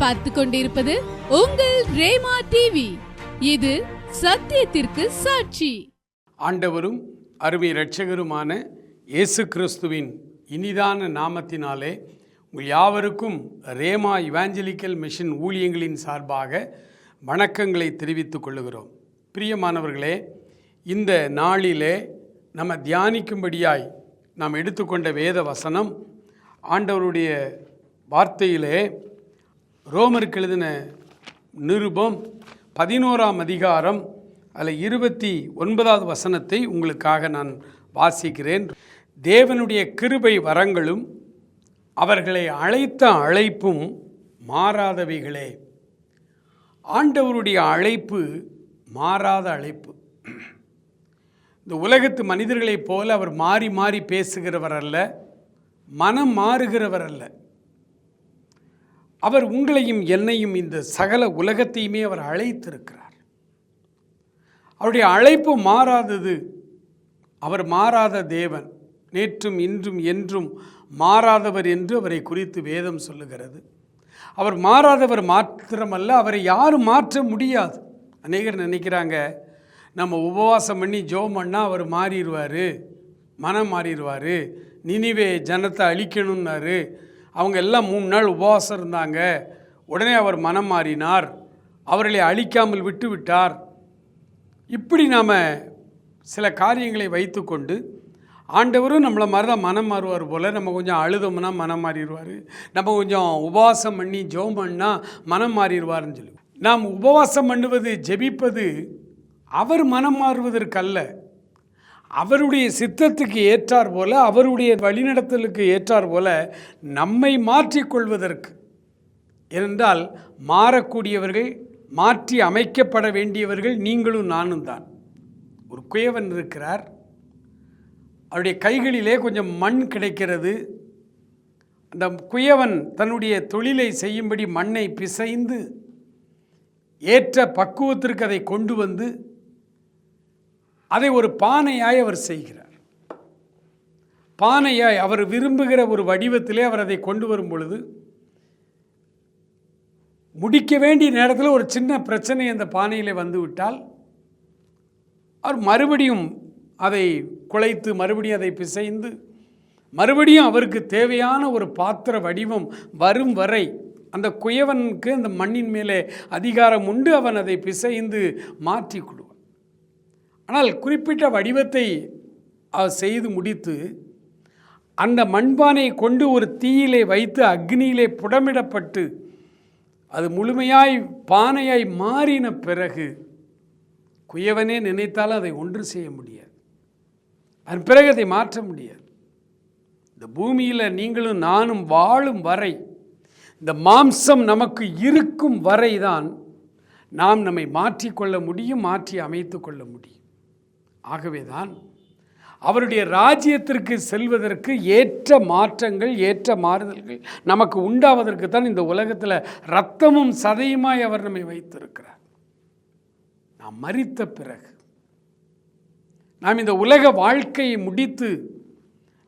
பார்த்து கொண்டிருப்பது உங்கள் ரேமா டிவி இது சத்தியத்திற்கு சாட்சி. ஆண்டவரும் அருமை இரட்சகருமான இயேசு கிறிஸ்துவின் இனிதான நாமத்தினாலே உங்கள் யாவருக்கும் ரேமா இவாஞ்சலிக்கல் மிஷன் ஊழியங்களின் சார்பாக வணக்கங்களை தெரிவித்துக் கொள்ளுகிறோம். பிரியமானவர்களே இந்த நாளிலே நம்ம தியானிக்கும்படியாய் நாம் எடுத்துக்கொண்ட வேத வசனம் ஆண்டவருடைய வார்த்தையிலே ரோமருக்கு எழுதின நிருபம் பதினோராம் அதிகாரம் அதில் இருபத்தி ஒன்பதாவது வசனத்தை உங்களுக்காக நான் வாசிக்கிறேன். தேவனுடைய கிருபை வரங்களும் அவர்களை அழைத்த அழைப்பும் மாறாதவைகளே. ஆண்டவருடைய அழைப்பு மாறாத அழைப்பு. இந்த உலகத்து மனிதர்களைப் போல அவர் மாறி மாறி பேசுகிறவர் அல்ல மனம் மாறுகிறவர் அல்ல. அவர் உங்களையும் என்னையும் இந்த சகல உலகத்தையுமே அவர் அழைத்திருக்கிறார். அவருடைய அழைப்பு மாறாதது. அவர் மாறாத தேவன். நேற்றும் இன்றும் என்றும் மாறாதவர் என்று அவரை குறித்து வேதம் சொல்லுகிறது. அவர் மாறாதவர் மாத்திரமல்ல அவரை யாரும் மாற்ற முடியாது. அநேகர் நினைக்கிறாங்க நம்ம உபவாசம் பண்ணி ஜோம் பண்ணால் அவர் மாறிடுவார் மனம் மாறிடுவார் நினிவே ஜனத்தை அழிக்கணும்னாரு அவங்க எல்லாம் மூணு நாள் உபவாசம் இருந்தாங்க. உடனே அவர் மனம் மாறினார். அவர்களை அழிக்காமல் விட்டு விட்டார். இப்படி நாம் சில காரியங்களை வைத்துக்கொண்டு ஆண்டவரும் நம்மளை மாதிரி தான் மனம் மாறுவார் போல். நம்ம கொஞ்சம் அழுதோம்னா மனம் மாறிடுவார். நம்ம கொஞ்சம் உபவாசம் பண்ணி ஜோம் பண்ணால் மனம் மாறிடுவார்னு சொல்லி. நாம் உபவாசம் பண்ணுவது ஜெபிப்பது அவர் மனம் மாறுவதற்கல்ல. அவருடைய சித்தத்துக்கு ஏற்றார் போல அவருடைய வழிநடத்தலுக்கு ஏற்றார் போல நம்மை மாற்றிக்கொள்வதற்கு. ஏனென்றால் மாறக்கூடியவர்கள் மாற்றி அமைக்கப்பட வேண்டியவர்கள் நீங்களும் நானும் தான். ஒரு குயவன் இருக்கிறார். அவருடைய கைகளிலே கொஞ்சம் மண் கிடைக்கிறது. அந்த குயவன் தன்னுடைய தொழிலை செய்யும்படி மண்ணை பிசைந்து ஏற்ற பக்குவத்திற்கு அதை கொண்டு வந்து அதை ஒரு பானையாய் அவர் செய்கிறார். பானையாய் அவர் விரும்புகிற ஒரு வடிவத்திலே அவர் அதை கொண்டு வரும் பொழுது முடிக்க வேண்டிய நேரத்தில் ஒரு சின்ன பிரச்சனை அந்த பானையில் வந்துவிட்டால் அவர் மறுபடியும் அதை குலைத்து மறுபடியும் அதை பிசைந்து மறுபடியும் அவருக்கு தேவையான ஒரு பாத்திர வடிவம் வரும் வரை அந்த குயவனுக்கு அந்த மண்ணின் மேலே அதிகாரம் உண்டு அவன் அதை பிசைந்து மாற்றி கொள்வான் ஆனால் குறிப்பிட்ட வடிவத்தை அவர் செய்து முடித்து அந்த மண்பானை கொண்டு ஒரு தீயிலே வைத்து அக்னியிலே புடமிடப்பட்டு அது முழுமையாய் பானையாய் மாறின பிறகு குயவனே நினைத்தால் அதை ஒன்று செய்ய முடியாது. அதன் பிறகு அதை மாற்ற முடியாது. இந்த பூமியில் நீங்களும் நானும் வாழும் வரை இந்த மாம்சம் நமக்கு இருக்கும் வரை தான் நாம் நம்மை மாற்றிக்கொள்ள முடியும் மாற்றி அமைத்து கொள்ள முடியும். ஆகவே தான் அவருடைய ராஜ்யத்திற்கு செல்வதற்கு ஏற்ற மாற்றங்கள் ஏற்ற மாறுதல்கள் நமக்கு உண்டாவதற்கு தான் இந்த உலகத்தில் ரத்தமும் சதையுமாய் அவர் நம்மை வைத்திருக்கிறார். நாம் மறித்த பிறகு நாம் இந்த உலக வாழ்க்கையை முடித்து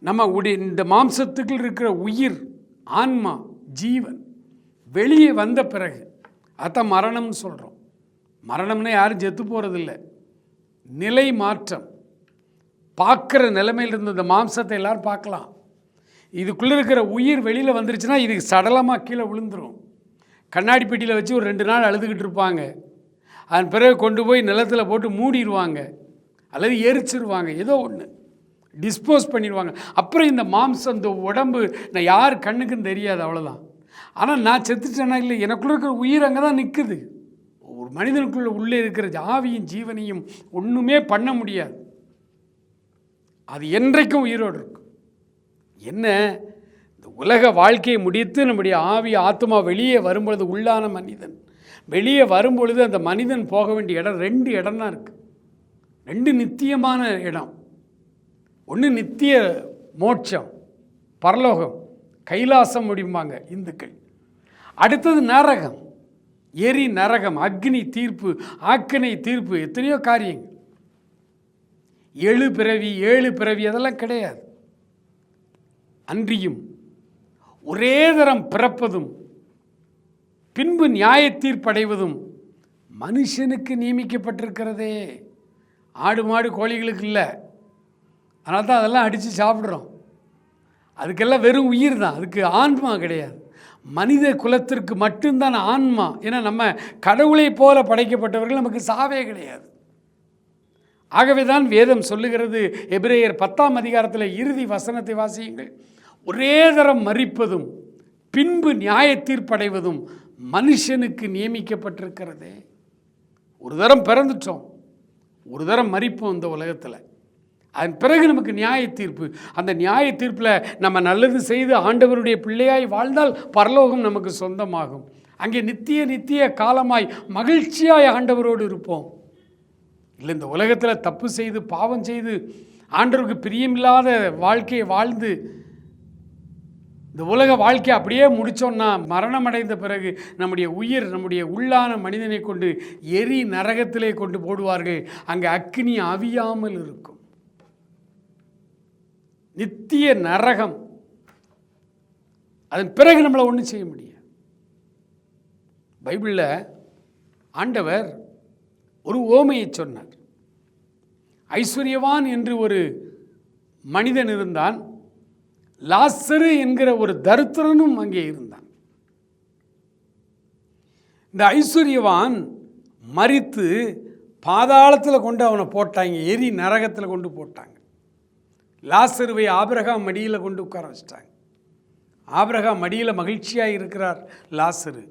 நம்ம உடைய இந்த மாம்சத்துக்குள் இருக்கிற உயிர் ஆன்மா ஜீவன் வெளியே வந்த பிறகு அதான் மரணம்னு சொல்கிறோம் மரணம்னா யாரும் செத்து போகிறதில்ல நிலை மாற்றம் பார்க்குற நிலைமையிலிருந்து இந்த மாம்சத்தை எல்லாரும் பார்க்கலாம். இதுக்குள்ளே இருக்கிற உயிர் வெளியில் வந்துருச்சுன்னா இது சடலமாக கீழே விழுந்துடும் கண்ணாடி பெட்டியில் வச்சு ஒரு ரெண்டு நாள் அழுதுகிட்டு இருப்பாங்க. அதன் பிறகு கொண்டு போய் நிலத்தில் போட்டு மூடிடுவாங்க. அல்லது எரிச்சிருவாங்க. ஏதோ ஒன்று டிஸ்போஸ் பண்ணிடுவாங்க. அப்புறம் இந்த மாம்சம் இந்த உடம்பு நான் யார் கண்ணுக்கும் தெரியாது அவ்வளோதான் ஆனால் நான் செத்துட்டேன்னா இல்லை எனக்குள்ளே இருக்கிற உயிர் அங்கே தான் நிற்குது ஒரு மனிதனுக்குள்ள உள்ளே இருக்கிற ஆவியும் ஜீவனையும் ஒன்றுமே பண்ண முடியாது. அது என்றைக்கும் உயிரோடு இருக்கும். என்ன? இந்த உலக வாழ்க்கையை முடித்து நம்முடைய ஆவி ஆத்மா வெளியே வரும்பொழுது உள்ளான மனிதன். வெளியே வரும்பொழுது அந்த மனிதன் போக வேண்டிய இடம் ரெண்டு இடம் தான் இருக்குது ரெண்டு நித்தியமான இடம். ஒன்று நித்திய மோட்சம் பரலோகம் கைலாசம் முடியும்பாங்க இந்துக்கள். அடுத்தது நரகம். எரி நரகம் அக்னி தீர்ப்பு ஆக்கினை தீர்ப்பு எத்தனையோ காரியங்கள். எழு பிறவி ஏழு பிறவி அதெல்லாம் கிடையாது. அன்றியும் ஒரே தரம் பிறப்பதும் பின்பு நியாய தீர்ப்படைவதும் மனுஷனுக்கு நியமிக்கப்பட்டிருக்கிறதே. ஆடு மாடு கோழிகளுக்கு இல்லை. அதனால தான் அதெல்லாம் அடித்து சாப்பிட்றோம். அதுக்கெல்லாம் வெறும் உயிர் தான். அதுக்கு ஆன்மா கிடையாது. மனித குலத்திற்கு மட்டும்தான் ஆன்மா ஏன்னா நம்ம கடவுளை போல படைக்கப்பட்டவர்கள் நமக்கு சாவே கிடையாது. ஆகவே தான் வேதம் சொல்லுகிறது எபிரேயர் பத்தாம் அதிகாரத்தில் இறுதி வசனத்தை வாசியுங்கள். ஒரே தரம் மறிப்பதும் பின்பு நியாய தீர்ப்படைவதும் மனுஷனுக்கு நியமிக்கப்பட்டிருக்கிறதே. ஒரு தரம் பிறந்துட்டோம் ஒரு தரம் மறிப்போம் இந்த உலகத்தில். அதன் பிறகு நமக்கு நியாய தீர்ப்பு அந்த நியாய தீர்ப்பில் நம்ம நல்லது செய்து ஆண்டவருடைய பிள்ளையாய் வாழ்ந்தால் பரலோகம் நமக்கு சொந்தமாகும். அங்கே நித்திய நித்திய காலமாய் மகிழ்ச்சியாய் ஆண்டவரோடு இருப்போம். இல்லை இந்த உலகத்தில் தப்பு செய்து பாவம் செய்து ஆண்டவருக்கு பிரியமில்லாத வாழ்க்கையை வாழ்ந்து இந்த உலக வாழ்க்கையை அப்படியே முடித்தோன்னா மரணம் அடைந்த பிறகு நம்முடைய உயிர் நம்முடைய உள்ளான மனிதனை கொண்டு எரி நரகத்திலே கொண்டு போடுவார்கள். அங்கே அக்னி அவியாமல் இருக்கும். நித்திய நரகம். அதன் பிறகு நம்மளை ஒன்றும் செய்ய முடியாது. பைபிளில் ஆண்டவர் ஒரு ஓமையை சொன்னார். ஐஸ்வர்யவான் என்று ஒரு மனிதன் இருந்தான். லாசரு என்கிற ஒரு தருத்திரனும் அங்கே இருந்தான். இந்த ஐஸ்வர்யவான் மறித்து பாதாளத்தில் கொண்டு அவனை போட்டாங்க எரி நரகத்தில் கொண்டு போட்டாங்க. லாசருவை ஆபிரகாம் மடியில் கொண்டு உட்கார வச்சிட்டாங்க. ஆபிரகாம் மடியில் மகிழ்ச்சியாக இருக்கிறார் லாசரு.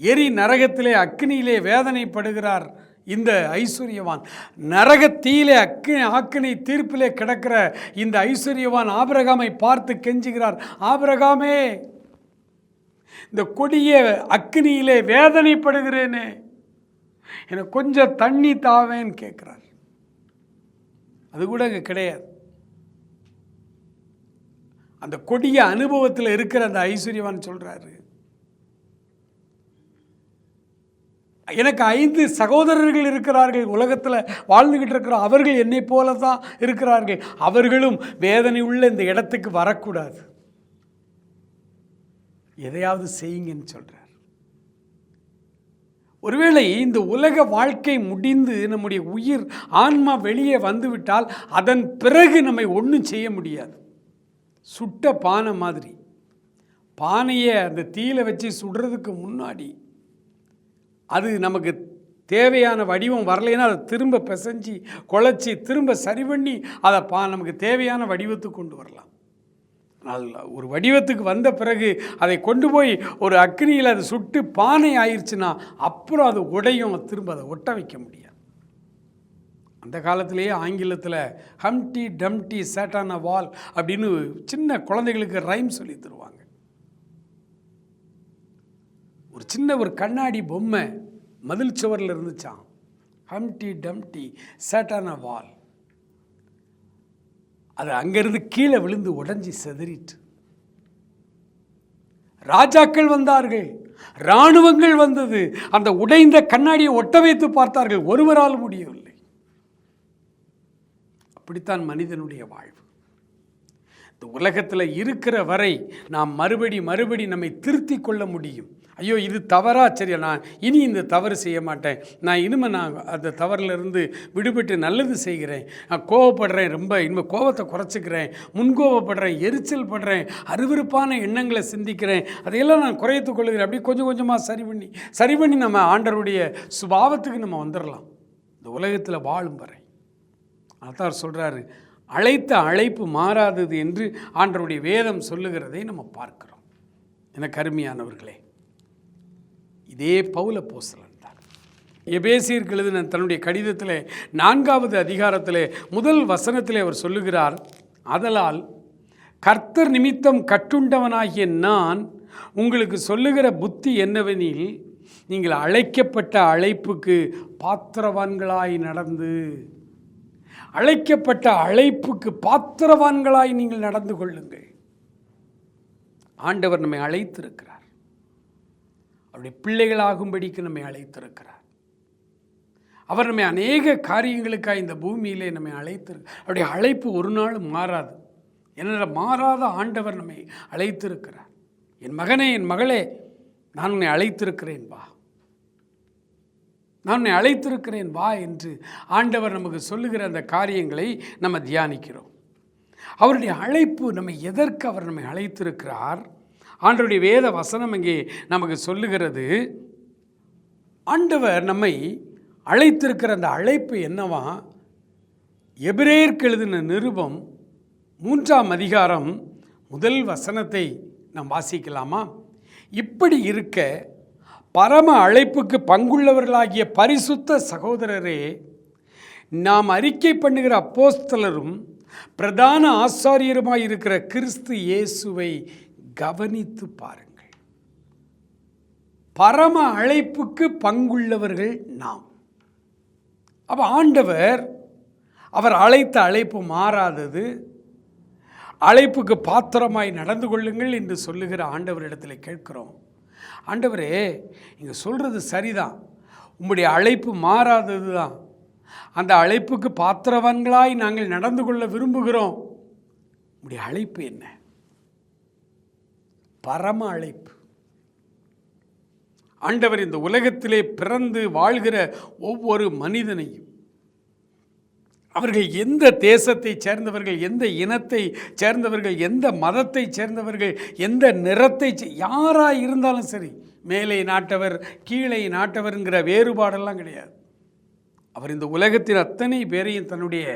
எரி நரகத்திலே அக்னியிலே வேதனைப்படுகிறார் இந்த ஐஸ்வர்யவான். நரகத்தீயிலே அக்கினி ஆக்கினை தீர்ப்பிலே கிடக்கிற இந்த ஐஸ்வர்யவான் ஆபிரகாமை பார்த்து கெஞ்சுகிறார். ஆபிரகாமே இந்த கொடிய அக்னியிலே வேதனைப்படுகிறேனே எனக்கு கொஞ்சம் தண்ணி தாவேன்னு கேட்குறார். அது கூட அங்கே கிடையாது. அந்த கொடிய அனுபவத்தில் இருக்கிற அந்த ஐஸ்வர்யவான் சொல்கிறாரு எனக்கு ஐந்து சகோதரர்கள் இருக்கிறார்கள் உலகத்தில் வாழ்ந்துக்கிட்டு இருக்கிறோம் அவர்கள் என்னை போல தான் இருக்கிறார்கள். அவர்களும் வேதனை உள்ள இந்த இடத்துக்கு வரக்கூடாது. எதையாவது செய்யுங்கன்னு சொல்கிறார் ஒருவேளை இந்த உலக வாழ்க்கை முடிந்து நம்முடைய உயிர் ஆன்மா வெளியே வந்துவிட்டால் அதன் பிறகு நம்மை ஒன்றும் செய்ய முடியாது. சுட்ட பானை மாதிரி. பானையை அந்த தீயில வச்சு சுடுறதுக்கு முன்னாடி அது நமக்கு தேவையான வடிவம் வரலைன்னா அதை திரும்ப பிசைஞ்சு குழச்சி திரும்ப சரி பண்ணி அதை பா நமக்கு தேவையான வடிவத்துக்கு கொண்டு வரலாம். நல்லா ஒரு வடிவத்துக்கு வந்த பிறகு அதை கொண்டு போய் ஒரு அக்னியில் அது சுட்டு பானை ஆயிடுச்சுன்னா அப்புறம் அது உடையும் திரும்ப அதை ஒட்ட வைக்க முடியாது. அந்த காலத்திலேயே ஆங்கிலத்தில் ஹம்டி டம்டி சேட்டான வால் அப்படின்னு சின்ன குழந்தைகளுக்கு ரைம் சொல்லி தருவாங்க. ஒரு சின்ன ஒரு கண்ணாடி பொம்மை மதில் சுவரில் இருந்துச்சான் ஹம்டி டம்டி சேட்டான வால். அது அங்கேருந்து கீழே விழுந்து உடஞ்சி செதறிட்டு ராஜாக்கள் வந்தார்கள் இராணுவங்கள் வந்தது. அந்த உடைந்த கண்ணாடியை ஒட்ட வைத்து பார்த்தார்கள் ஒருவரால் முடியவில்லை. அப்படித்தான் மனிதனுடைய வாழ்வு. இந்த உலகத்தில் இருக்கிற வரை நாம் மறுபடி மறுபடி நம்மை திருத்தி கொள்ள முடியும். ஐயோ இது தவறா? சரி நான் இனி இந்த தவறு செய்ய மாட்டேன். நான் இனிமேல் நான் அந்த தவறிலிருந்து விடுபட்டு நல்லது செய்கிறேன். நான் கோவப்படுறேன் ரொம்ப இனிமேல் கோவத்தை குறைச்சிக்கிறேன். முன்கோவப்படுறேன் எரிச்சல் படுறேன் அருவருப்பான எண்ணங்களை சிந்திக்கிறேன். அதையெல்லாம் நான் குறைத்து கொள்கிறேன். அப்படி கொஞ்சம் கொஞ்சமாக சரி பண்ணி சரி பண்ணி நம்ம ஆண்டருடைய சுபாவத்துக்கு நம்ம வந்துடலாம் இந்த உலகத்தில் வாழும் வரை. அதான் சொல்கிறாரு அழைத்த அழைப்பு மாறாதது என்று ஆண்டருடைய வேதம் சொல்லுகிறதை நம்ம பார்க்கிறோம். என கருமையானவர்களே இதே பவுல போசலன் தான். எபேசியருக்கு எழுதின தன்னுடைய கடிதத்தில் நான்காவது அதிகாரத்தில் முதல் வசனத்திலே அவர் சொல்லுகிறார் அதலால் கர்த்தர் நிமித்தம் கட்டுண்டவனாகிய நான் உங்களுக்கு சொல்லுகிற புத்தி என்னவெனில் நீங்கள் அழைக்கப்பட்ட அழைப்புக்கு பாத்திரவான்களாய் நடந்து அழைக்கப்பட்ட அழைப்புக்கு பாத்திரவான்களாய் நீங்கள் நடந்து கொள்ளுங்கள். ஆண்டவர் நம்மை அழைத்திருக்கிறார். அவருடைய பிள்ளைகளாகும்படிக்கு நம்மை அழைத்திருக்கிறார். அவர் நம்மை அநேக காரியங்களுக்காக இந்த பூமியிலே நம்மை அழைத்திரு அவருடைய அழைப்பு ஒரு நாளும் மாறாது. என்னால் மாறாத ஆண்டவர் நம்மை அழைத்திருக்கிறார். என் மகனே என் மகளே நான் உன்னை அழைத்திருக்கிறேன் வா. நான் உன்னை அழைத்திருக்கிறேன் வா என்று ஆண்டவர் நமக்கு சொல்லுகிற அந்த காரியங்களை நம்ம தியானிக்கிறோம். அவருடைய அழைப்பு நம்மை எதற்கு அவர் நம்மை அழைத்திருக்கிறார்? ஆண்டருடைய வேத வசனம் இங்கே நமக்கு சொல்லுகிறது ஆண்டவர் நம்மை அழைத்திருக்கிற அந்த அழைப்பு என்னவா? எபிரேயர்க்கு எழுதின நிருபம் மூன்றாம் அதிகாரம் முதல் வசனத்தை நாம் வாசிக்கலாமா? இப்படி இருக்க பரம அழைப்புக்கு பங்குள்ளவர்களாகிய பரிசுத்த சகோதரரே நாம் அறிக்கை பண்ணுகிற அப்போஸ்தலரும் பிரதான ஆசாரியருமாய் இருக்கிற கிறிஸ்து இயேசுவை கவனித்து பாருங்கள். பரம அழைப்புக்கு பங்குள்ளவர்கள் நாம். அப்போ ஆண்டவர் அவர் அழைத்த அழைப்பு மாறாதது. அழைப்புக்கு பாத்திரமாய் நடந்து கொள்ளுங்கள் என்று சொல்லுகிற ஆண்டவரிடத்தில் கேட்கிறோம். ஆண்டவரே இங்கே சொல்கிறது சரிதான். உம்முடைய அழைப்பு மாறாதது தான் அந்த அழைப்புக்கு பாத்திரவன்களாய் நாங்கள் நடந்து கொள்ள விரும்புகிறோம். உங்களுடைய அழைப்பு என்ன? பரம அழைப்பு. ஆண்டவர் இந்த உலகத்திலே பிறந்து வாழ்கிற ஒவ்வொரு மனிதனையும் அவர்கள் எந்த தேசத்தை சேர்ந்தவர்கள் எந்த இனத்தை சேர்ந்தவர்கள் எந்த மதத்தை சேர்ந்தவர்கள் எந்த நிறத்தை யாராக இருந்தாலும் சரி மேலே நாட்டவர் கீழே நாட்டவர்ங்கிற வேறுபாடெல்லாம் கிடையாது. அவர் இந்த உலகத்தில் அத்தனை பேரையும் தன்னுடைய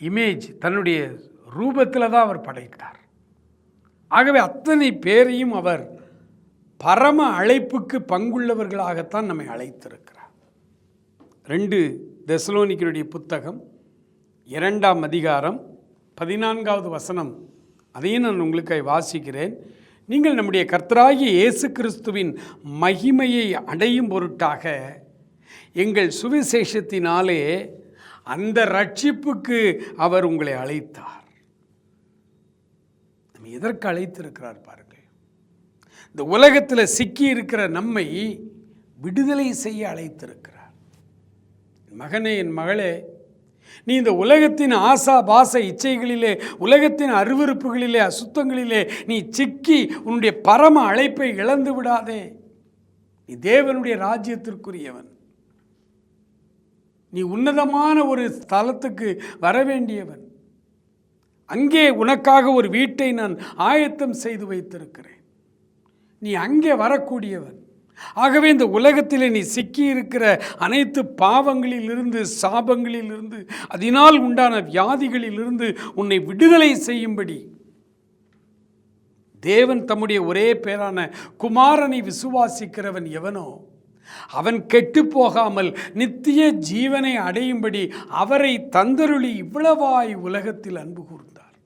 இமேஜ் தன்னுடைய ரூபத்தில் தான் அவர் படைத்தார். ஆகவே அத்தனை பேரையும் அவர் பரம அழைப்புக்கு பங்குள்ளவர்களாகத்தான் நம்மை அழைத்திருக்கிறார். ரெண்டு தெசலோனிக்கருடைய புத்தகம் இரண்டாம் அதிகாரம் பதினான்காவது வசனம். அதையும் நான் உங்களுக்காக வாசிக்கிறேன். நீங்கள் நம்முடைய கர்த்தராகிய இயேசு கிறிஸ்துவின் மகிமையை அடையும் பொருட்டாக எங்கள் சுவிசேஷத்தினாலே அந்த ரட்சிப்புக்கு அவர் உங்களை அழைத்தார். நம்ம எதற்கு அழைத்திருக்கிறார் பாருங்கள். இந்த உலகத்தில் சிக்கி இருக்கிற நம்மை விடுதலை செய்ய அழைத்திருக்கிறார். என் மகனே என் மகளே நீ இந்த உலகத்தின் ஆசா பாச இச்சைகளிலே உலகத்தின் அருவருப்புகளிலே அசுத்தங்களிலே நீ சிக்கி உன்னுடைய பரம அழைப்பை இழந்து விடாதே. நீ தேவனுடைய ராஜ்யத்திற்குரியவன். நீ உன்னதமான ஒரு ஸ்தலத்துக்கு வர வேண்டியவன் அங்கே உனக்காக ஒரு வீட்டை நான் ஆயத்தம் செய்து வைத்திருக்கிறேன். நீ அங்கே வரக்கூடியவன். ஆகவே இந்த உலகத்தில் நீ சிக்கி இருக்கிற அனைத்து பாவங்களிலிருந்து சாபங்களிலிருந்து அதனால் உண்டான வியாதிகளிலிருந்து உன்னை விடுதலை செய்யும்படி. தேவன் தம்முடைய ஒரே பேரான குமாரனை விசுவாசிக்கிறவன் எவனோ அவன் கெட்டு போகாமல் நித்திய ஜீவனை அடையும்படி அவரை தந்தருளி இவ்வளவாய் உலகத்தில் அன்பு கூர்ந்தார்.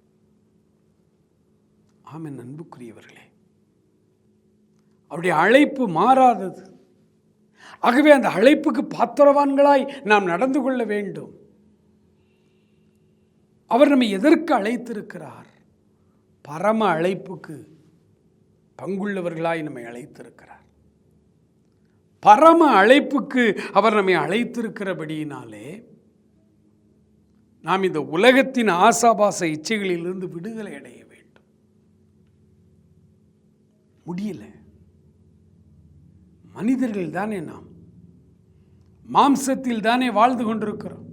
ஆமென். அன்புக்குரியவர்களே அவருடைய அழைப்பு மாறாதது. ஆகவே அந்த அழைப்புக்கு பாத்திரவான்களாய் நாம் நடந்து கொள்ள வேண்டும். அவர் நம்மை எதற்கு அழைத்திருக்கிறார்? பரம அழைப்புக்கு பங்குள்ளவர்களாய் நம்மை அழைத்திருக்கிறார். பரம அழைப்புக்கு அவர் நம்மை அழைத்திருக்கிறபடியினாலே நாம் இந்த உலகத்தின் ஆசாபாச இச்சைகளிலிருந்து விடுதலை அடைய வேண்டும். முடியலை. மனிதர்கள் தானே நாம். மாம்சத்தில் தானே வாழ்ந்து கொண்டிருக்கிறோம்.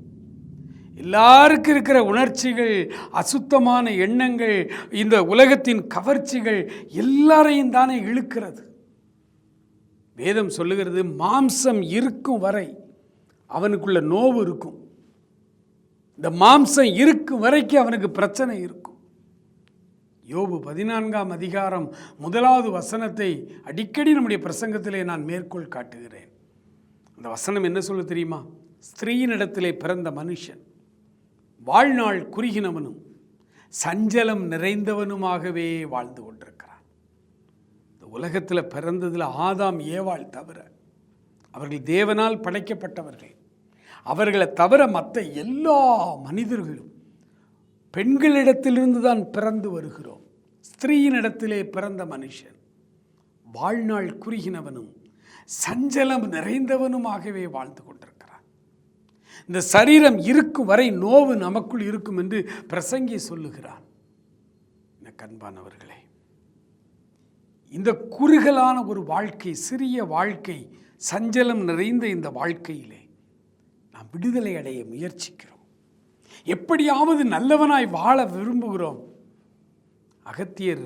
எல்லாருக்கும் இருக்கிற உணர்ச்சிகள் அசுத்தமான எண்ணங்கள் இந்த உலகத்தின் கவர்ச்சிகள் எல்லாரையும் தானே இழுக்கிறது. வேதம் சொல்லுகிறது மாம்சம் இருக்கும் வரை அவனுக்குள்ள நோவு இருக்கும். இந்த மாம்சம் இருக்கும் வரைக்கும் அவனுக்கு பிரச்சனை இருக்கும். யோபு பதினான்காம் அதிகாரம் முதலாவது வசனத்தை அடிக்கடி நம்முடைய பிரசங்கத்திலே நான் மேற்கோள் காட்டுகிறேன். அந்த வசனம் என்ன சொல்ல தெரியுமா? ஸ்திரீயினிடத்திலே பிறந்த மனுஷன் வாழ்நாள் குறுகினவனும் சஞ்சலம் நிறைந்தவனுமாகவே வாழ்ந்து கொண்டிருக்கிறான். இந்த உலகத்தில் பிறந்ததில் ஆதாம் ஏவாள் தவிர அவர்கள் தேவனால் படைக்கப்பட்டவர்கள் அவர்களை தவிர மற்ற எல்லா மனிதர்களும் பெண்களிடத்திலிருந்து தான் பிறந்து வருகிறோம். ஸ்திரீயினிடத்திலே பிறந்த மனுஷன். வாழ்நாள் குறுகினவனும் சஞ்சலம் நிறைந்தவனுமாகவே வாழ்ந்து கொண்டிருக்கிறான். இந்த சரீரம் இருக்கும் வரை நோவு நமக்குள் இருக்கும் என்று பிரசங்கி சொல்லுகிறான். எனக்கு கண்பானவர்களே இந்த குறுகலான ஒரு வாழ்க்கை சிறிய வாழ்க்கை சஞ்சலம் நிறைந்த இந்த வாழ்க்கையிலே நாம் விடுதலை அடைய முயற்சிக்கிறோம். எப்படியாவது நல்லவனாய் வாழ விரும்புகிறோம். அகத்தியர்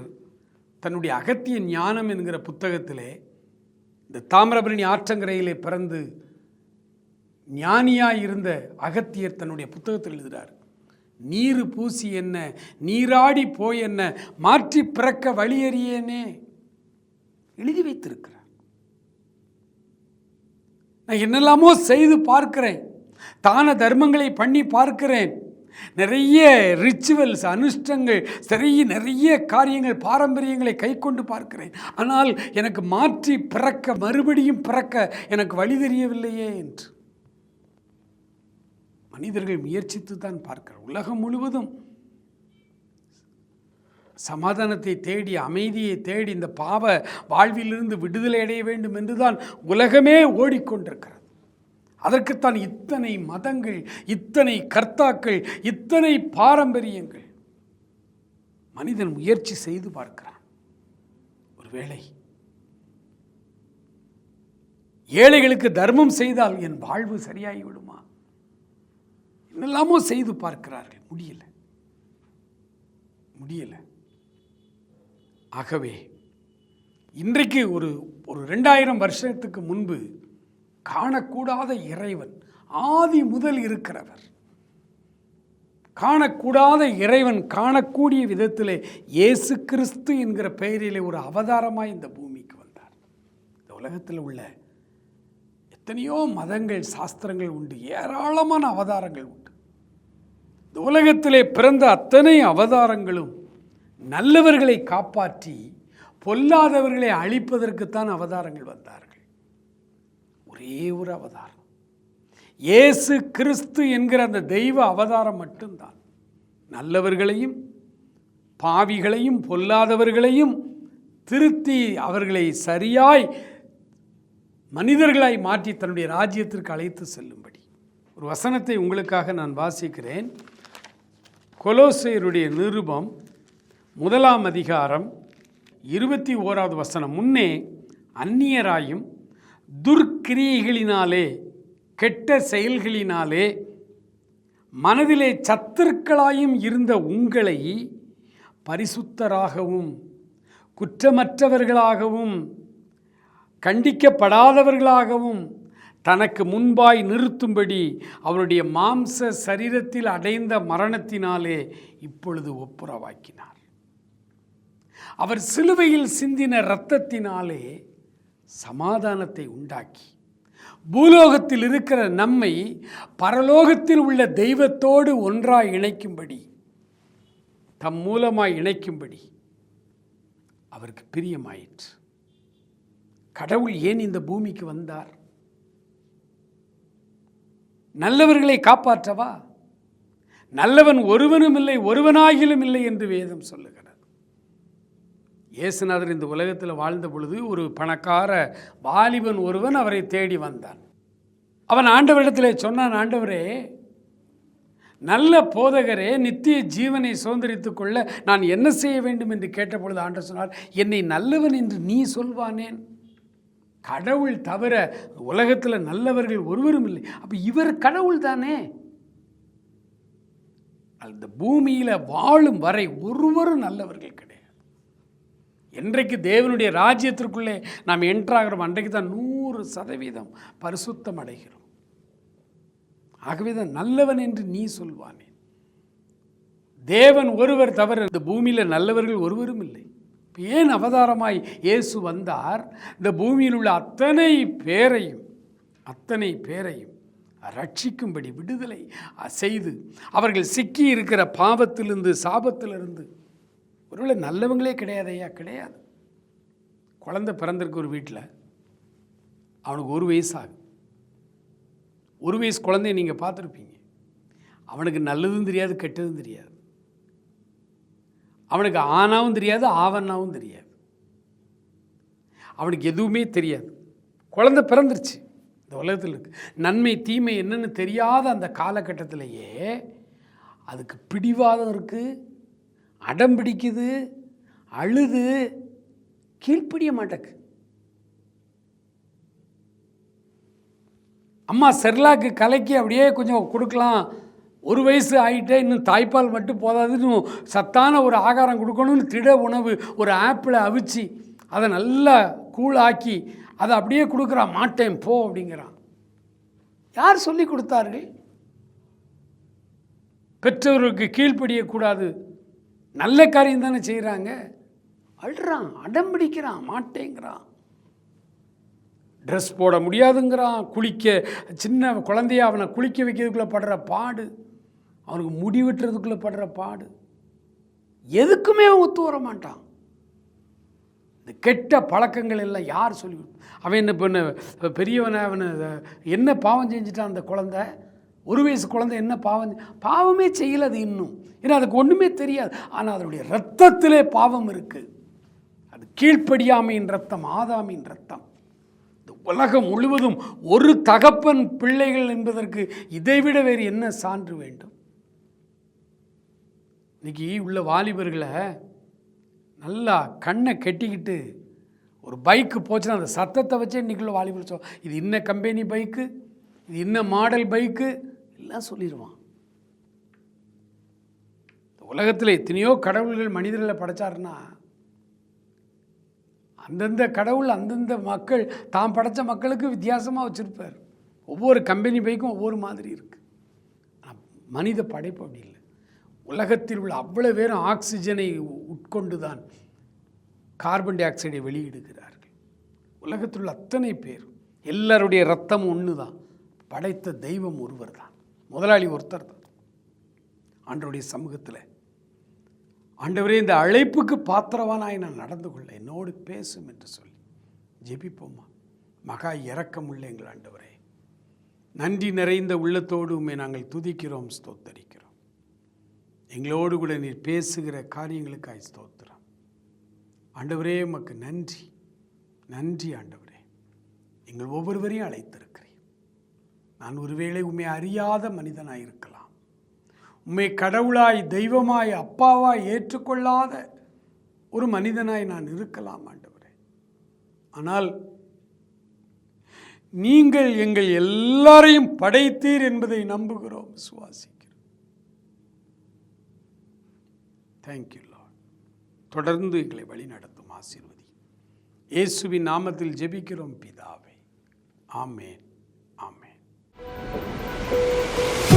தன்னுடைய அகத்திய ஞானம் என்கிற புத்தகத்திலே இந்த தாமிரபரணி ஆற்றங்கரையிலே பிறந்து ஞானியாக இருந்த அகத்தியர் தன்னுடைய புத்தகத்தில் எழுதுகிறார். நீர் பூசி என்ன நீராடி போய் என்ன மாற்றி பிறக்க வழியறியேனே எழுதி வைத்திருக்கிறார். நான் என்னெல்லாமோ செய்து பார்க்கிறேன் தான தர்மங்களை பண்ணி பார்க்கிறேன் நிறைய ரிச்சுவல்ஸ் அனுஷ்டங்கள் சரிய நிறைய காரியங்கள் பாரம்பரியங்களை கை கொண்டு பார்க்கிறேன். ஆனால் எனக்கு மாற்றி பிறக்க மறுபடியும் பிறக்க எனக்கு வழி தெரியவில்லையே என்று. மனிதர்கள் முயற்சித்து தான் பார்க்கிறார். உலகம் முழுவதும் சமாதானத்தை தேடி அமைதியை தேடி இந்த பாவ வாழ்விலிருந்து விடுதலை அடைய வேண்டும் என்றுதான் உலகமே ஓடிக்கொண்டிருக்கிறது. அதற்குத்தான் இத்தனை மதங்கள் இத்தனை கர்த்தாக்கள் இத்தனை பாரம்பரியங்கள். மனிதன் முயற்சி செய்து பார்க்கிறான். ஒருவேளை ஏழைகளுக்கு தர்மம் செய்தால் என் வாழ்வு சரியாகி விடுமா என்னெல்லாமோ செய்து பார்க்கிறார்கள். முடியல. முடியல. ஆகவே இன்றைக்கு ஒரு ஒரு ரெண்டாயிரம் வருஷத்துக்கு முன்பு காணக்கூடாத இறைவன் ஆதி முதல் இருக்கிறவர். காணக்கூடாத இறைவன் காணக்கூடிய விதத்திலே இயேசு கிறிஸ்து என்கிற பெயரிலே ஒரு அவதாரமாய் இந்த பூமிக்கு வந்தார். இந்த உலகத்தில் உள்ள எத்தனையோ மதங்கள் சாஸ்திரங்கள் உண்டு ஏராளமான அவதாரங்கள் உண்டு. இந்த உலகத்திலே பிறந்த அத்தனை அவதாரங்களும் நல்லவர்களை காப்பாற்றி பொல்லாதவர்களை அழிப்பதற்குத்தான் அவதாரங்கள் வந்தார்கள். ஒரே ஒரு அவதாரம். இயேசு கிறிஸ்து என்கிற அந்த தெய்வ அவதாரம் மட்டும்தான். நல்லவர்களையும் பாவிகளையும் பொல்லாதவர்களையும் திருத்தி அவர்களை சரியாய் மனிதர்களாய் மாற்றி தன்னுடைய ராஜ்யத்திற்கு அழைத்து செல்லும்படி. ஒரு வசனத்தை உங்களுக்காக நான் வாசிக்கிறேன். கொலோசையருடைய நிருபம் முதலாம் அதிகாரம் இருபத்தி ஓராவது வசனம். முன்னே அந்நியராயும் துர்க்கிரியைகளினாலே கெட்ட செயல்களினாலே மனதிலே சத்துருக்களாயும் இருந்த உங்களை பரிசுத்தராகவும் குற்றமற்றவர்களாகவும் கண்டிக்கப்படாதவர்களாகவும் தனக்கு முன்பாய் நிறுத்தும்படி அவருடைய மாம்ச சரீரத்தில் அடைந்த மரணத்தினாலே இப்பொழுது ஒப்புரவாக்கினார். அவர் சிலுவையில் சிந்தின இரத்தத்தினாலே சமாதானத்தை உண்டாக்கி. பூலோகத்தில் இருக்கிற நம்மை பரலோகத்தில் உள்ள தெய்வத்தோடு ஒன்றாய் இணைக்கும்படி தம் மூலமாய் இணைக்கும்படி அவருக்கு பிரியமாயிற்று. கடவுள் ஏன் இந்த பூமிக்கு வந்தார்? நல்லவர்களை காப்பாற்றவா? நல்லவன் ஒருவனும் இல்லை ஒருவனாகிலும் இல்லை என்று வேதம் சொல்லுகிறார் இயேசுநாதர் இந்த உலகத்தில் வாழ்ந்த பொழுது ஒரு பணக்கார வாலிபன் ஒருவன் அவரை தேடி வந்தான். அவன் ஆண்டவரிடத்தில் சொன்னான் ஆண்டவரே நல்ல போதகரே நித்திய ஜீவனை சுதந்திரித்துக் கொள்ள நான் என்ன செய்ய வேண்டும்? என்று கேட்டபொழுது ஆண்டவர் சொன்னார் என்னை நல்லவன் என்று நீ சொல்வானேன் கடவுள் தவிர உலகத்தில் நல்லவர்கள் ஒருவரும் இல்லை. அப்போ இவர் கடவுள் தானே? அந்த பூமியில் வாழும் வரை ஒருவரும் நல்லவர்கள் கிடையாது. என்றைக்கு தேவனுடைய ராஜ்யத்திற்குள்ளே நாம் என்ட்ராகிறோம் அன்றைக்கு தான் நூறு சதவீதம் பரிசுத்தம் அடைகிறோம். ஆகவே தான் நல்லவன் என்று நீ சொல்வானே. தேவன் ஒருவர் தவிர இந்த பூமியில் நல்லவர்கள் ஒருவரும் இல்லை. ஏன் அவதாரமாய் இயேசு வந்தார்? இந்த பூமியில் உள்ள அத்தனை பேரையும் அத்தனை பேரையும் ரட்சிக்கும்படி விடுதலை செய்து அவர்கள் சிக்கி இருக்கிற பாவத்திலிருந்து சாபத்திலிருந்து ஒருவேளை நல்லவங்களே கிடையாது ஐயா கிடையாது. குழந்தை பிறந்திருக்கு ஒரு வீட்டில் அவனுக்கு ஒரு வயசு ஆகும் ஒரு வயசு குழந்தைய நீங்கள் பார்த்துருப்பீங்க. அவனுக்கு நல்லதும் தெரியாது கெட்டதும் தெரியாது. அவனுக்கு ஆனாவும் தெரியாது ஆவன்னாவும் தெரியாது. அவனுக்கு எதுவுமே தெரியாது. குழந்தை பிறந்துருச்சு. இந்த உலகத்தில் இருக்கு. நன்மை தீமை என்னன்னு தெரியாத அந்த காலகட்டத்திலேயே அதுக்கு பிடிவாதம் இருக்குது அடம் பிடிக்குது அழுது கீழ்ப்படிய மாட்டேக்கு. அம்மா செர்லாக்கு கலக்கி அப்படியே கொஞ்சம் கொடுக்கலாம். ஒரு வயசு ஆகிட்டே இன்னும் தாய்ப்பால் மட்டும் போதாது இன்னும் சத்தான ஒரு ஆகாரம் கொடுக்கணும்னு திட உணவு ஒரு ஆப்பிளை அவிச்சு அதை நல்லா கூழாக்கி அதை அப்படியே கொடுக்குறான் மாட்டேன் போ அப்படிங்கிறான். யார் சொல்லி கொடுத்தார்கள்? பெற்றோருக்கு கீழ்ப்படியக்கூடாது நல்ல காரியம் தானே செய்கிறாங்க அழுறான் அடம் பிடிக்கிறான் மாட்டேங்கிறான். ட்ரெஸ் போட முடியாதுங்கிறான் குளிக்க சின்ன குழந்தைய அவனை குளிக்க வைக்கிறதுக்குள்ளே படுற பாடு அவனுக்கு முடி வெட்டுறதுக்குள்ளே படுற பாடு. எதுக்குமே அவன் ஒத்து வர மாட்டான். இந்த கெட்ட பழக்கங்கள் எல்லாம் யார் சொல்லி அவன் என்ன பண்ண பெரியவனை அவனை என்ன பாவம் செஞ்சுட்டான் அந்த குழந்தை? ஒரு வயசு குழந்தை என்ன பாவம் பாவமே செய்யல அது இன்னும். ஏன்னா அதுக்கு ஒன்றுமே தெரியாது. ஆனால் அதனுடைய ரத்தத்திலே பாவம் இருக்குது அது கீழ்ப்படியாமையின் ரத்தம் ஆதாமின் ரத்தம். இந்த உலகம் முழுவதும் ஒரு தகப்பன் பிள்ளைகள் என்பதற்கு இதைவிட வேறு என்ன சான்று வேண்டும்? இன்னைக்கு உள்ள வாலிபர்களை நல்லா கண்ணை கெட்டிக்கிட்டு ஒரு பைக்கு போச்சுன்னா அந்த சத்தத்தை வச்சே இன்றைக்குள்ள வாலிபர் சொல் இது இன்ன கம்பெனி பைக்கு இது இன்ன மாடல் பைக்கு எல்லாம் சொல்லிடுவான் உலகத்தில் எத்தனையோ கடவுள்கள் மனிதர்களை படைச்சாருன்னா அந்தந்த கடவுள் அந்தந்த மக்கள் தாம் படைச்ச மக்களுக்கு வித்தியாசமாக வச்சுருப்பார். ஒவ்வொரு கம்பெனி பைக்கும் ஒவ்வொரு மாதிரி இருக்குது மனித படைப்பு அப்படி இல்லை. உலகத்தில் உள்ள அவ்வளோ பேரும் ஆக்சிஜனை உட்கொண்டு தான் கார்பன் டை ஆக்சைடை வெளியிடுகிறார்கள். உலகத்தில் உள்ள அத்தனை பேர் எல்லாருடைய ரத்தம் ஒன்று தான் படைத்த தெய்வம் ஒருவர் தான் முதலாளி ஒருத்தர் தான் ஆண்டவருடைய சமூகத்தில். ஆண்டவரே இந்த அழைப்புக்கு பாத்திரவானாய் நான் நடந்து கொள்ள என்னோடு பேசும் என்று சொல்லி. ஜெபிப்போம்மா மகா இறக்கமுள்ள எங்கள் ஆண்டவரே. நன்றி நிறைந்த உள்ளத்தோடு உண்மை நாங்கள் துதிக்கிறோம் ஸ்தோத்தரிக்கிறோம். எங்களோடு கூட நீர் பேசுகிற காரியங்களுக்காய் ஸ்தோத்திரம். ஆண்டவரே உமக்கு நன்றி. நன்றி ஆண்டவரே. எங்கள் ஒவ்வொருவரையும் அழைத்திருக்க நான் ஒருவேளை உண்மை அறியாத மனிதனாய் இருக்கலாம். உண்மை கடவுளாய் தெய்வமாய் அப்பாவாய் ஏற்றுக்கொள்ளாத ஒரு மனிதனாய் நான் இருக்கலாம் ஆண்டவரே. ஆனால் நீங்கள் எங்கள் எல்லாரையும் படைத்தீர் என்பதை நம்புகிறோம் விசுவாசிக்கிறோம். தேங்க்யூ லார்ட் தொடர்ந்து எங்களை வழிநடத்தும் ஆசீர்வதி. இயேசுவின் நாமத்தில் ஜெபிக்கிறோம் பிதாவை. ஆமேன். 何?